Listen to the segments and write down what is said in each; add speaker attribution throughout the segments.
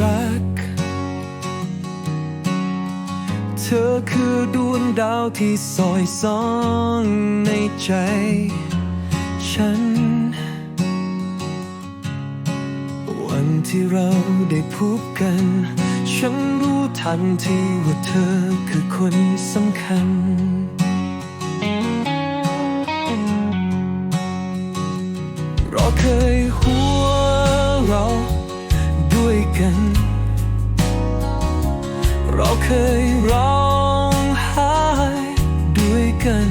Speaker 1: รัก เธอคือดวงดาวที่สอยซ่องในใจ ฉัน วันที่เราได้พบกัน ฉันรู้ทันทีว่าเธอคือคนสำคัญเราเคย กัน เราเคยร้องไห้ด้วยกัน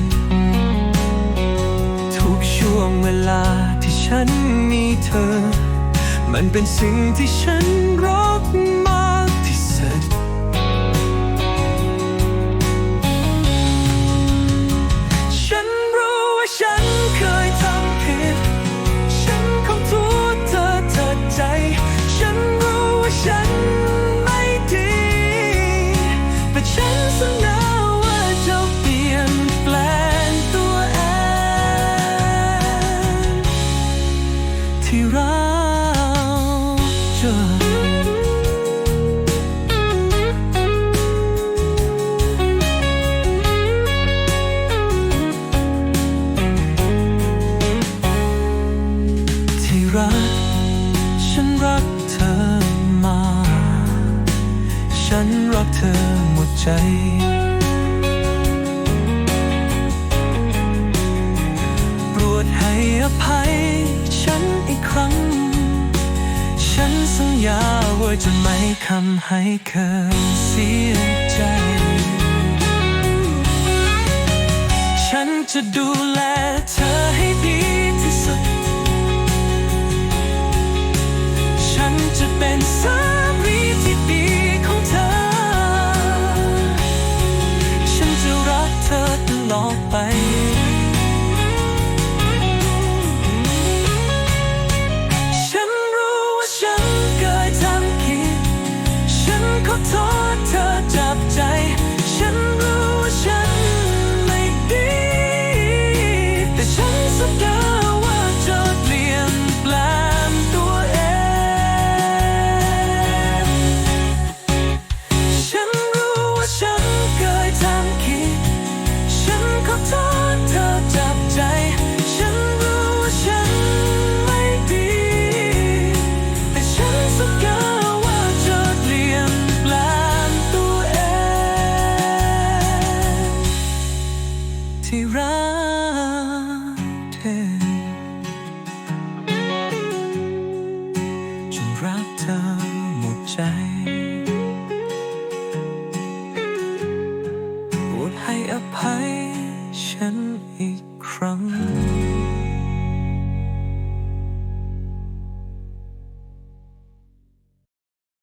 Speaker 1: ทุกช่วงเวลาที่ฉันมีเธอ มันเป็นสิ่งที่ฉันรอ ที่เราเจอที่รัก ฉันรักเธอมา ฉันรักเธอหมดใจโปรดให้อภัย ฉันอีกครั้ง ฉันสัญญาว่าจะไม่ทำให้เธอเสียใจ ฉันจะดูแลเธอให้ดีที่สุด ฉันจะเป็นสา ฉันขอโทษเธอ